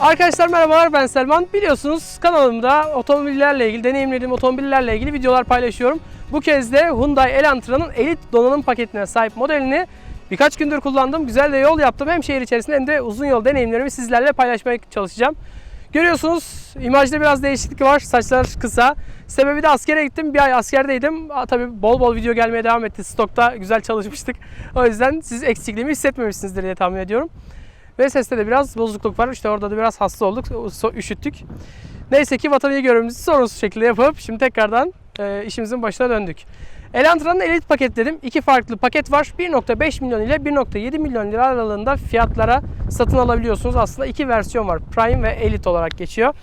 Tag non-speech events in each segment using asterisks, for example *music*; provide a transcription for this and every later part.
Arkadaşlar merhabalar ben Selman. Biliyorsunuz kanalımda otomobillerle ilgili, deneyimlediğim otomobillerle ilgili videolar paylaşıyorum. Bu kez de Hyundai Elantra'nın elit donanım paketine sahip modelini birkaç gündür kullandım. Güzel de yol yaptım. Hem şehir içerisinde hem de uzun yol deneyimlerimi sizlerle paylaşmaya çalışacağım. Görüyorsunuz imajda biraz değişiklik var. Saçlar kısa. Sebebi de askere gittim. Bir ay askerdeydim. Aa, tabii bol bol video gelmeye devam etti. Stokta güzel çalışmıştık. O yüzden siz eksikliğimi hissetmemişsinizdir diye tahmin ediyorum. Ve seste de biraz bozukluk var. İşte orada da biraz hasta olduk. Üşüttük. Neyse ki vataniye görevimizi sorunsuz şekilde yapıp şimdi tekrardan e, işimizin başına döndük. Elantra'nın elit paket dedim. İki farklı paket var. 1.5 milyon ile 1.7 milyon lira aralığında fiyatlara satın alabiliyorsunuz. Aslında iki versiyon var. Prime ve Elite olarak geçiyor.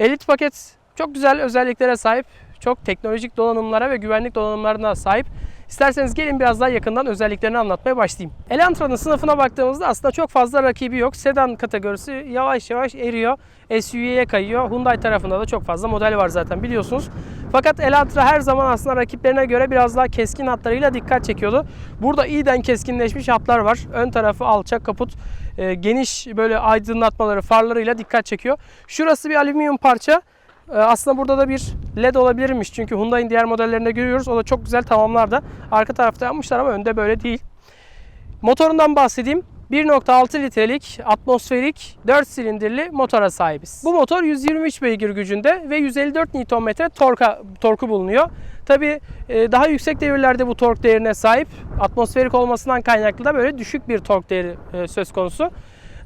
Elit paket çok güzel özelliklere sahip. Çok teknolojik donanımlara ve güvenlik donanımlarına sahip. İsterseniz gelin biraz daha yakından özelliklerini anlatmaya başlayayım. Elantra'nın sınıfına baktığımızda aslında çok fazla rakibi yok. Sedan kategorisi yavaş yavaş eriyor. SUV'ye kayıyor. Hyundai tarafında da çok fazla model var zaten biliyorsunuz. Fakat Elantra her zaman aslında rakiplerine göre biraz daha keskin hatlarıyla dikkat çekiyordu. Burada iyiden keskinleşmiş hatlar var. Ön tarafı alçak kaput, e, geniş böyle aydınlatmaları, farlarıyla dikkat çekiyor. Şurası bir alüminyum parça. Ee, Aslında burada da bir LED olabilirmiş. Çünkü Hyundai'nin diğer modellerinde görüyoruz. O da çok güzel tamamlarda. Arka tarafta yapmışlar ama önde böyle değil. Motorundan bahsedeyim. 1.6 litrelik atmosferik 4 silindirli motora sahibiz. Bu motor 123 beygir gücünde ve 154 Nm torka, torku bulunuyor. Tabi daha yüksek devirlerde bu tork değerine sahip. Atmosferik olmasından kaynaklı da böyle düşük bir tork değeri e, söz konusu.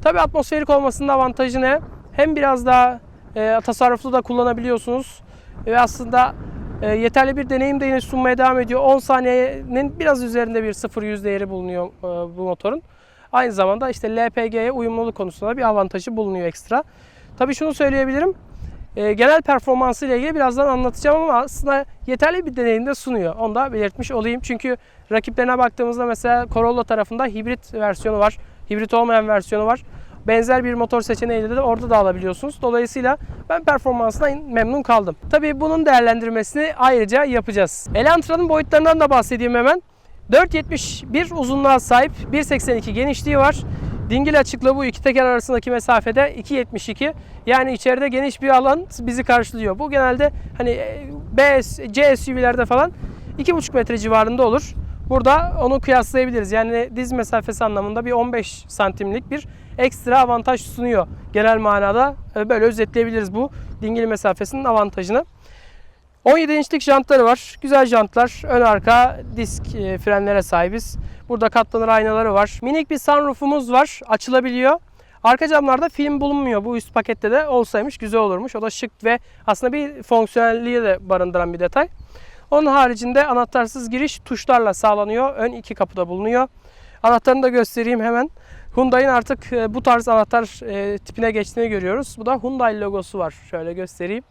Tabi atmosferik olmasının avantajı ne? Hem biraz daha e, tasarruflu da kullanabiliyorsunuz. Ve aslında e, yeterli bir deneyim de yine sunmaya devam ediyor. 10 saniyenin biraz üzerinde bir 0-100 değeri bulunuyor e, bu motorun. Aynı zamanda işte LPG'ye uyumluluk konusunda da bir avantajı bulunuyor ekstra. Tabii şunu söyleyebilirim. E, genel performansı ile ilgili birazdan anlatacağım ama aslında yeterli bir deneyim de sunuyor. Onu da belirtmiş olayım. Çünkü rakiplerine baktığımızda mesela Corolla tarafında hibrit versiyonu var. Hibrit olmayan versiyonu var. Benzer bir motor seçeneğiyle de orada da alabiliyorsunuz. Dolayısıyla ben performansından memnun kaldım. Tabii bunun değerlendirmesini ayrıca yapacağız. Elantra'nın boyutlarından da bahsedeyim hemen. 4.71 uzunluğa sahip, 1.82 genişliği var. Dingil açıklığı bu iki teker arasındaki mesafede 2.72. Yani içeride geniş bir alan bizi karşılıyor. Bu genelde hani e, B, C SUV'lerde falan 2.5 metre civarında olur. Burada onu kıyaslayabiliriz. Yani diz mesafesi anlamında bir 15 santimlik bir ekstra avantaj sunuyor. Genel manada e, böyle özetleyebiliriz bu dingil mesafesinin avantajını. 17 inçlik jantları var. Güzel jantlar. Ön arka disk e, frenlere sahibiz. Burada katlanır aynaları var. Minik bir sunroofumuz var. Açılabiliyor. Arka camlarda film bulunmuyor. Bu üst pakette de olsaymış güzel olurmuş. O da şık ve aslında bir fonksiyonelliği de barındıran bir detay. Onun haricinde anahtarsız giriş tuşlarla sağlanıyor. Ön iki kapıda bulunuyor. Anahtarını da göstereyim hemen. Hyundai'nin artık e, bu tarz anahtar e, tipine geçtiğini görüyoruz. Bu da Hyundai logosu var. Şöyle göstereyim.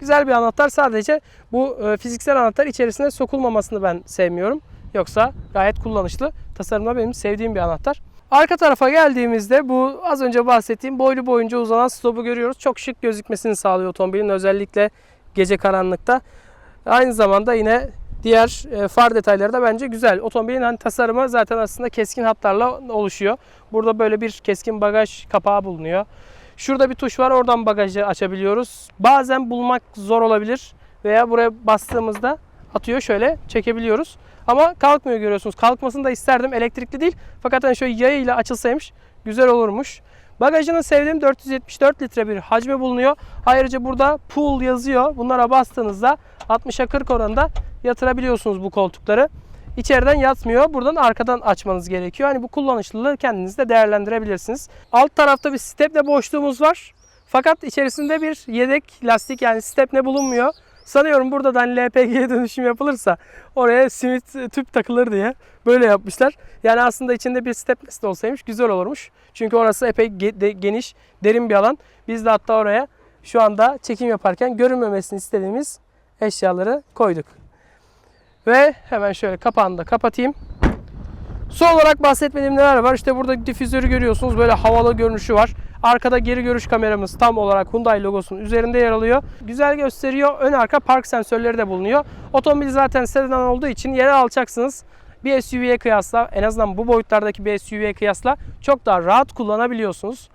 Güzel bir anahtar. Sadece bu e, fiziksel anahtar içerisine sokulmamasını ben sevmiyorum. Yoksa gayet kullanışlı. Tasarımda benim sevdiğim bir anahtar. Arka tarafa geldiğimizde bu az önce bahsettiğim boylu boyunca uzanan stopu görüyoruz. Çok şık gözükmesini sağlıyor otomobilin özellikle gece karanlıkta. Aynı zamanda yine diğer e, far detayları da bence güzel. Otomobilin hani tasarımı zaten aslında keskin hatlarla oluşuyor. Burada böyle bir keskin bagaj kapağı bulunuyor. Şurada bir tuş var. Oradan bagajı açabiliyoruz. Bazen bulmak zor olabilir veya buraya bastığımızda atıyor şöyle çekebiliyoruz. Ama kalkmıyor görüyorsunuz. Kalkmasını da isterdim. Elektrikli değil. Fakat hani şöyle yayıyla açılsaymış güzel olurmuş. Bagajını sevdiğim 474 litre bir hacmi bulunuyor. Ayrıca burada pool yazıyor. Bunlara bastığınızda 60'a 40 oranında yatırabiliyorsunuz bu koltukları. İçeriden yatmıyor. Buradan arkadan açmanız gerekiyor. Hani bu kullanışlılığı kendiniz de değerlendirebilirsiniz. Alt tarafta bir stepne boşluğumuz var. Fakat içerisinde bir yedek lastik yani stepne bulunmuyor. Sanıyorum buradan LPG'ye *laughs* dönüşüm yapılırsa oraya simit tüp takılır diye böyle yapmışlar. Yani aslında içinde bir stepnesi de olsaymış güzel olurmuş. Çünkü orası epey geniş, derin bir alan. Biz de hatta oraya şu anda çekim yaparken görünmemesini istediğimiz eşyaları koyduk. Ve hemen şöyle kapağını da kapatayım. Son olarak bahsetmediğim neler var? İşte burada difüzörü görüyorsunuz. Böyle havalı görünüşü var. Arkada geri görüş kameramız tam olarak Hyundai logosunun üzerinde yer alıyor. Güzel gösteriyor. Ön arka park sensörleri de bulunuyor. Otomobil zaten sedan olduğu için yere alacaksınız. Bir SUV'ye kıyasla en azından bu boyutlardaki bir SUV'ye kıyasla çok daha rahat kullanabiliyorsunuz.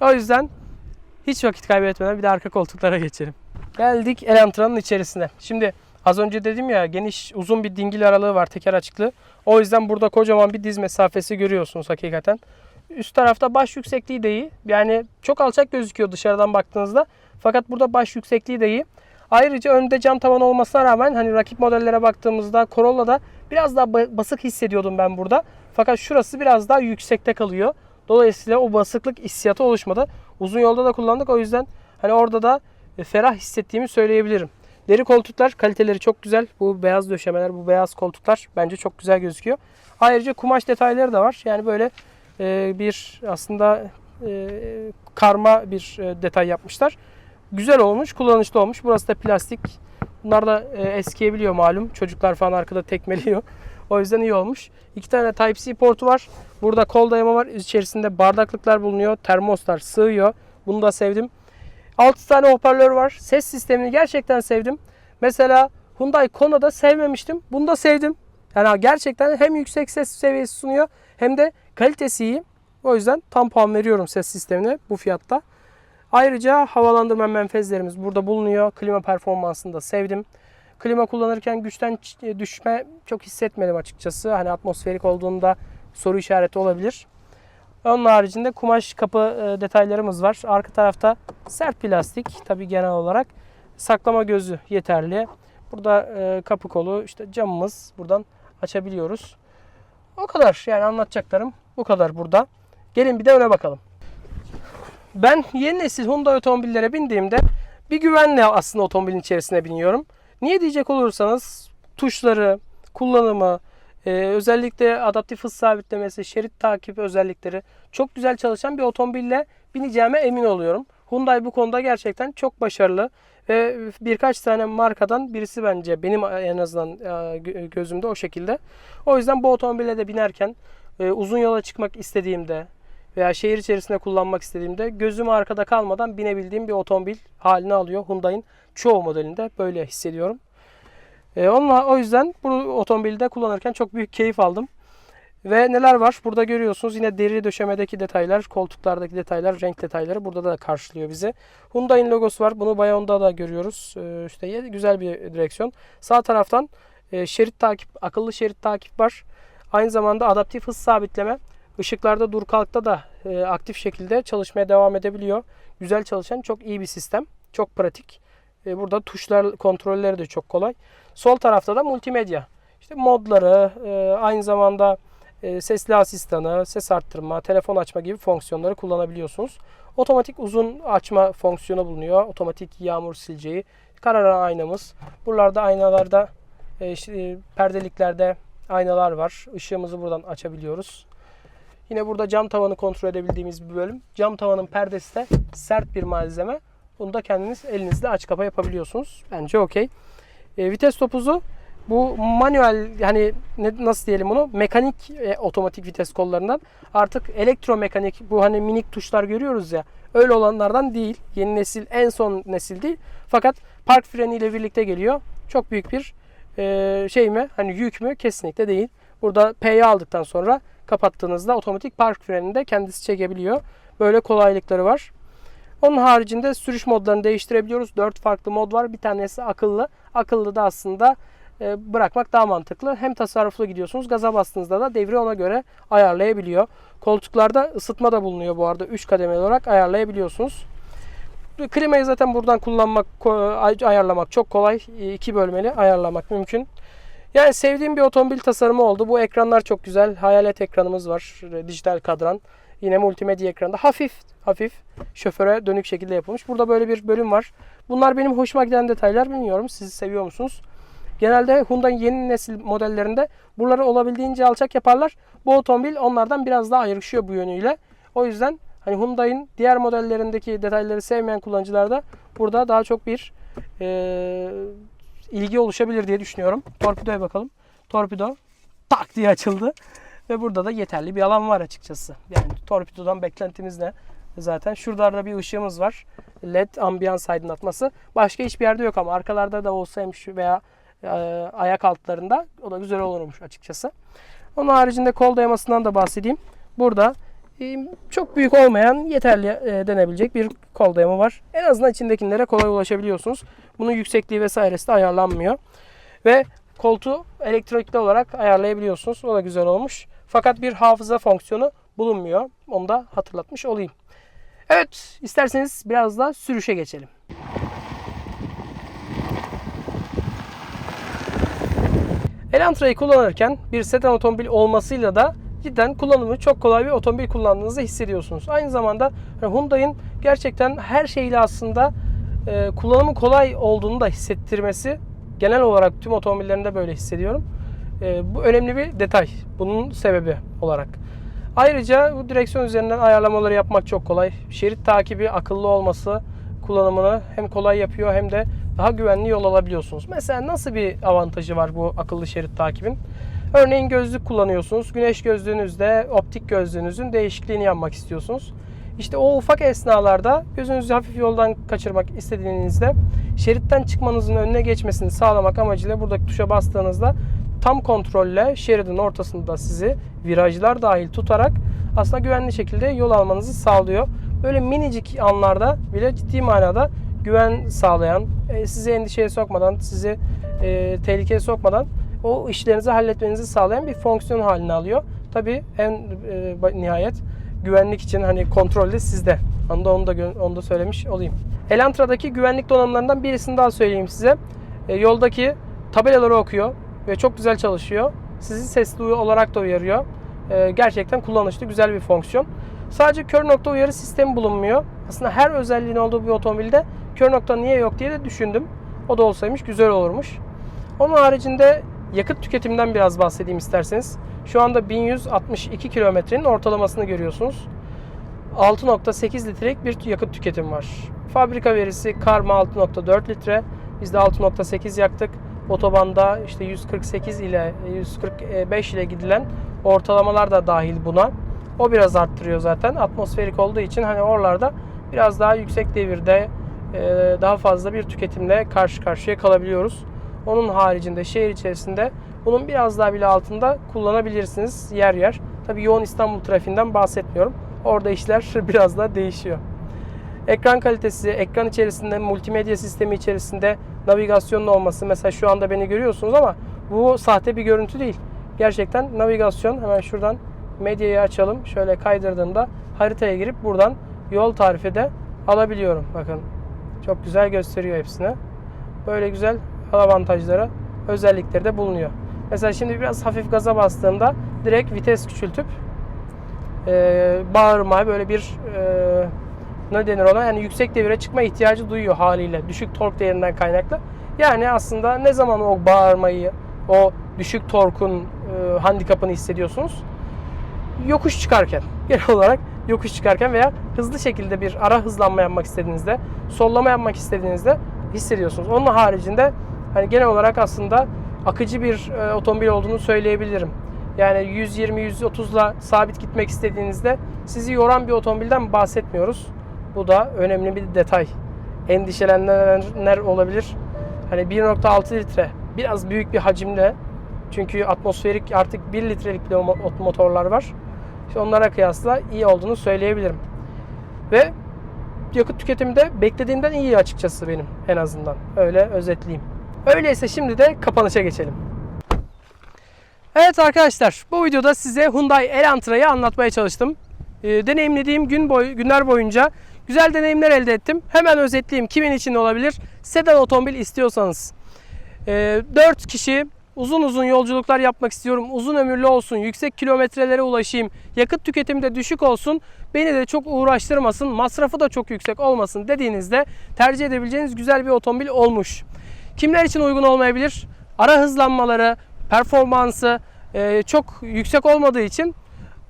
O yüzden Hiç vakit kaybetmeden bir de arka koltuklara geçelim. Geldik Elantran'ın içerisine. Şimdi az önce dedim ya geniş uzun bir dingil aralığı var teker açıklığı. O yüzden burada kocaman bir diz mesafesi görüyorsunuz hakikaten. Üst tarafta baş yüksekliği de iyi. Yani çok alçak gözüküyor dışarıdan baktığınızda. Fakat burada baş yüksekliği de iyi. Ayrıca önde cam tavan olmasına rağmen hani rakip modellere baktığımızda Corolla'da biraz daha ba- basık hissediyordum ben burada. Fakat şurası biraz daha yüksekte kalıyor. Dolayısıyla o basıklık hissiyatı oluşmadı. Uzun yolda da kullandık o yüzden hani orada da e, ferah hissettiğimi söyleyebilirim. Deri koltuklar kaliteleri çok güzel. Bu beyaz döşemeler, bu beyaz koltuklar bence çok güzel gözüküyor. Ayrıca kumaş detayları da var. Yani böyle e, bir aslında e, karma bir e, detay yapmışlar. Güzel olmuş, kullanışlı olmuş. Burası da plastik. Bunlar da e, eskiyebiliyor malum. Çocuklar falan arkada tekmeliyor. *laughs* O yüzden iyi olmuş. İki tane Type-C portu var. Burada kol dayama var. İçerisinde bardaklıklar bulunuyor. Termoslar sığıyor. Bunu da sevdim. 6 tane hoparlör var. Ses sistemini gerçekten sevdim. Mesela Hyundai Konna'da sevmemiştim. Bunu da sevdim. Yani gerçekten hem yüksek ses seviyesi sunuyor hem de kalitesi iyi. O yüzden tam puan veriyorum ses sistemine bu fiyatta. Ayrıca havalandırma menfezlerimiz burada bulunuyor. Klima performansını da sevdim. Klima kullanırken güçten ç- düşme çok hissetmedim açıkçası. Hani atmosferik olduğunda soru işareti olabilir. Onun haricinde kumaş kapı e, detaylarımız var. Arka tarafta sert plastik tabii genel olarak. Saklama gözü yeterli. Burada e, kapı kolu işte camımız buradan açabiliyoruz. O kadar yani anlatacaklarım bu kadar burada. Gelin bir de öne bakalım. Ben yeni nesil Hyundai otomobillere bindiğimde bir güvenle aslında otomobilin içerisine biniyorum. Niye diyecek olursanız tuşları, kullanımı, e, özellikle adaptif hız sabitlemesi, şerit takip özellikleri çok güzel çalışan bir otomobille bineceğime emin oluyorum. Hyundai bu konuda gerçekten çok başarılı ve birkaç tane markadan birisi bence benim en azından e, gö- gözümde o şekilde. O yüzden bu otomobile de binerken e, uzun yola çıkmak istediğimde veya şehir içerisinde kullanmak istediğimde gözüm arkada kalmadan binebildiğim bir otomobil halini alıyor. Hyundai'nin çoğu modelinde böyle hissediyorum. E, onunla, o yüzden bu otomobilde kullanırken çok büyük keyif aldım. Ve neler var? Burada görüyorsunuz yine deri döşemedeki detaylar, koltuklardaki detaylar, renk detayları burada da karşılıyor bizi. Hyundai'nin logosu var. Bunu Bayon'da da görüyoruz. Ee, işte güzel bir direksiyon. Sağ taraftan e, şerit takip, akıllı şerit takip var. Aynı zamanda adaptif hız sabitleme. Işıklarda dur kalkta da e, aktif şekilde çalışmaya devam edebiliyor. Güzel çalışan çok iyi bir sistem. Çok pratik. E, burada tuşlar kontrolleri de çok kolay. Sol tarafta da multimedya. İşte modları, e, aynı zamanda e, sesli asistanı, ses arttırma, telefon açma gibi fonksiyonları kullanabiliyorsunuz. Otomatik uzun açma fonksiyonu bulunuyor. Otomatik yağmur sileceği, kararan aynamız. Buralarda aynalarda, perdeliklerde aynalar var. Işığımızı buradan açabiliyoruz. Yine burada cam tavanı kontrol edebildiğimiz bir bölüm. Cam tavanın perdesi de sert bir malzeme. Bunu da kendiniz elinizle aç kapa yapabiliyorsunuz. Bence okey. E, vites topuzu bu manuel yani ne, nasıl diyelim bunu mekanik e, otomatik vites kollarından artık elektromekanik bu hani minik tuşlar görüyoruz ya öyle olanlardan değil. Yeni nesil en son nesil değil. Fakat park freni ile birlikte geliyor. Çok büyük bir e, şey mi hani yük mü kesinlikle değil. Burada P'yi aldıktan sonra kapattığınızda otomatik park frenini de kendisi çekebiliyor. Böyle kolaylıkları var. Onun haricinde sürüş modlarını değiştirebiliyoruz. 4 farklı mod var. Bir tanesi akıllı. Akıllı da aslında e, bırakmak daha mantıklı. Hem tasarruflu gidiyorsunuz. Gaza bastığınızda da devri ona göre ayarlayabiliyor. Koltuklarda ısıtma da bulunuyor bu arada. 3 kademeli olarak ayarlayabiliyorsunuz. Klimayı zaten buradan kullanmak, ayarlamak çok kolay. İki bölmeli ayarlamak mümkün. Yani sevdiğim bir otomobil tasarımı oldu. Bu ekranlar çok güzel. Hayalet ekranımız var. e, Dijital kadran. Yine multimedya ekranında hafif hafif şoföre dönük şekilde yapılmış. Burada böyle bir bölüm var. Bunlar benim hoşuma giden detaylar. Bilmiyorum siz seviyor musunuz? Genelde Hyundai yeni nesil modellerinde buraları olabildiğince alçak yaparlar. Bu otomobil onlardan biraz daha ayrışıyor bu yönüyle. O yüzden hani Hyundai'nin diğer modellerindeki detayları sevmeyen kullanıcılarda burada daha çok bir eee, ilgi oluşabilir diye düşünüyorum. Torpidoya bakalım. Torpido tak diye açıldı. Ve burada da yeterli bir alan var açıkçası. Yani torpidodan beklentimiz ne? Zaten şuralarda bir ışığımız var. LED ambiyans aydınlatması. Başka hiçbir yerde yok ama arkalarda da olsaymış veya e, ayak altlarında o da güzel olurmuş açıkçası. Onun haricinde kol dayamasından da bahsedeyim. Burada e, çok büyük olmayan yeterli e, denebilecek bir kol dayama var. En azından içindekilere kolay ulaşabiliyorsunuz. Bunun yüksekliği vesairesi de ayarlanmıyor. Ve koltuğu elektrikli olarak ayarlayabiliyorsunuz. O da güzel olmuş. Fakat bir hafıza fonksiyonu bulunmuyor. Onu da hatırlatmış olayım. Evet, isterseniz biraz da sürüşe geçelim. Elantra'yı kullanırken bir sedan otomobil olmasıyla da cidden kullanımı çok kolay bir otomobil kullandığınızı hissediyorsunuz. Aynı zamanda Hyundai'nin gerçekten her şeyle aslında e, kullanımı kolay olduğunu da hissettirmesi genel olarak tüm otomobillerinde böyle hissediyorum. E, bu önemli bir detay. Bunun sebebi olarak. Ayrıca bu direksiyon üzerinden ayarlamaları yapmak çok kolay. Şerit takibi akıllı olması kullanımını hem kolay yapıyor hem de daha güvenli yol alabiliyorsunuz. Mesela nasıl bir avantajı var bu akıllı şerit takibin? Örneğin gözlük kullanıyorsunuz. Güneş gözlüğünüzde optik gözlüğünüzün değişikliğini yapmak istiyorsunuz. İşte o ufak esnalarda gözünüzü hafif yoldan kaçırmak istediğinizde şeritten çıkmanızın önüne geçmesini sağlamak amacıyla buradaki tuşa bastığınızda tam kontrolle şeridin ortasında sizi virajlar dahil tutarak aslında güvenli şekilde yol almanızı sağlıyor. Böyle minicik anlarda bile ciddi manada güven sağlayan, e, sizi endişeye sokmadan, sizi e, tehlikeye sokmadan o işlerinizi halletmenizi sağlayan bir fonksiyon haline alıyor. Tabii en e, nihayet güvenlik için hani kontrol de sizde. Onu da, onu da, onu da söylemiş olayım. Elantra'daki güvenlik donanımlarından birisini daha söyleyeyim size. E, yoldaki tabelaları okuyor ve çok güzel çalışıyor. Sizi sesli olarak da uyarıyor. E, gerçekten kullanışlı, güzel bir fonksiyon. Sadece kör nokta uyarı sistemi bulunmuyor. Aslında her özelliğin olduğu bir otomobilde kör nokta niye yok diye de düşündüm. O da olsaymış güzel olurmuş. Onun haricinde yakıt tüketiminden biraz bahsedeyim isterseniz. Şu anda 1162 kilometrenin ortalamasını görüyorsunuz. 6.8 litrelik bir yakıt tüketimi var. Fabrika verisi karma 6.4 litre. Biz de 6.8 yaktık. Otobanda işte 148 ile 145 ile gidilen ortalamalar da dahil buna. O biraz arttırıyor zaten. Atmosferik olduğu için hani oralarda biraz daha yüksek devirde e, daha fazla bir tüketimle karşı karşıya kalabiliyoruz. Onun haricinde şehir içerisinde bunun biraz daha bile altında kullanabilirsiniz yer yer. Tabi yoğun İstanbul trafiğinden bahsetmiyorum. Orada işler *laughs* biraz daha değişiyor. Ekran kalitesi, ekran içerisinde, multimedya sistemi içerisinde navigasyonun olması. Mesela şu anda beni görüyorsunuz ama bu sahte bir görüntü değil. Gerçekten navigasyon hemen şuradan medyayı açalım. Şöyle kaydırdığımda haritaya girip buradan yol tarifi de alabiliyorum. Bakın çok güzel gösteriyor hepsini. Böyle güzel avantajları, özellikleri de bulunuyor. Mesela şimdi biraz hafif gaza bastığımda direkt vites küçültüp e, bağırma böyle bir e, ne denir ona yani yüksek devire çıkma ihtiyacı duyuyor haliyle düşük tork değerinden kaynaklı. Yani aslında ne zaman o bağırmayı, o düşük torkun e, handikapını hissediyorsunuz? Yokuş çıkarken *laughs* genel olarak yokuş çıkarken veya hızlı şekilde bir ara hızlanma yapmak istediğinizde, sollama yapmak istediğinizde hissediyorsunuz. Onun haricinde hani genel olarak aslında akıcı bir e, otomobil olduğunu söyleyebilirim. Yani 120-130'la sabit gitmek istediğinizde sizi yoran bir otomobilden bahsetmiyoruz. Bu da önemli bir detay. Endişelenenler olabilir. Hani 1.6 litre biraz büyük bir hacimle çünkü atmosferik artık 1 litrelik motorlar var. İşte onlara kıyasla iyi olduğunu söyleyebilirim. Ve yakıt tüketimi de beklediğimden iyi açıkçası benim en azından. Öyle özetleyeyim. Öyleyse şimdi de kapanışa geçelim. Evet arkadaşlar bu videoda size Hyundai Elantra'yı anlatmaya çalıştım. Ee, deneyimlediğim gün boy, günler boyunca güzel deneyimler elde ettim. Hemen özetleyeyim kimin için olabilir? Sedan otomobil istiyorsanız. Ee, 4 kişi uzun uzun yolculuklar yapmak istiyorum. Uzun ömürlü olsun, yüksek kilometrelere ulaşayım, yakıt tüketimi de düşük olsun, beni de çok uğraştırmasın, masrafı da çok yüksek olmasın dediğinizde tercih edebileceğiniz güzel bir otomobil olmuş. Kimler için uygun olmayabilir? Ara hızlanmaları, performansı e, çok yüksek olmadığı için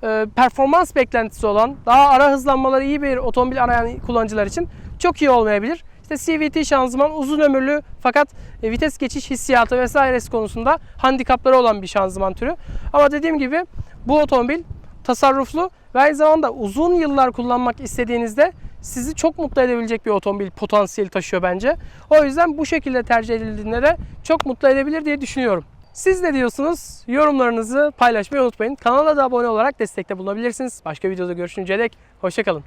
e, performans beklentisi olan, daha ara hızlanmaları iyi bir otomobil arayan kullanıcılar için çok iyi olmayabilir. İşte CVT şanzıman uzun ömürlü fakat e, vites geçiş hissiyatı vesairesi konusunda handikapları olan bir şanzıman türü. Ama dediğim gibi bu otomobil tasarruflu ve aynı zamanda uzun yıllar kullanmak istediğinizde sizi çok mutlu edebilecek bir otomobil potansiyeli taşıyor bence. O yüzden bu şekilde tercih edildiğinde de çok mutlu edebilir diye düşünüyorum. Siz ne diyorsunuz? Yorumlarınızı paylaşmayı unutmayın. Kanala da abone olarak destekte bulunabilirsiniz. Başka videoda görüşünceye dek hoşçakalın.